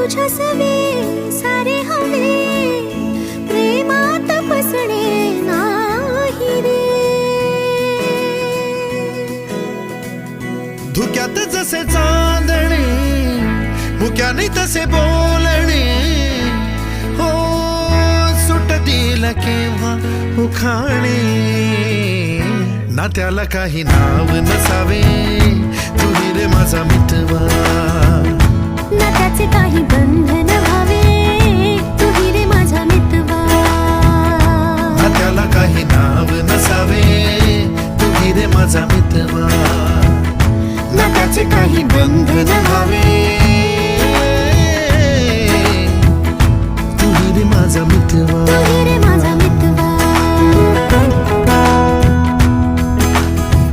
तुझ्या सवे सारे हवे प्रेमात पसणे नाही रे. धुक्यात जसे चांदणे भुक्याने तसे बोलणे. हो सुटतील केव्हा उखाणे. ना त्याला काही नाव नसावे तू रे माझा मित्र. माझा मितवा काही बंधन हवे. तू माझा मितवा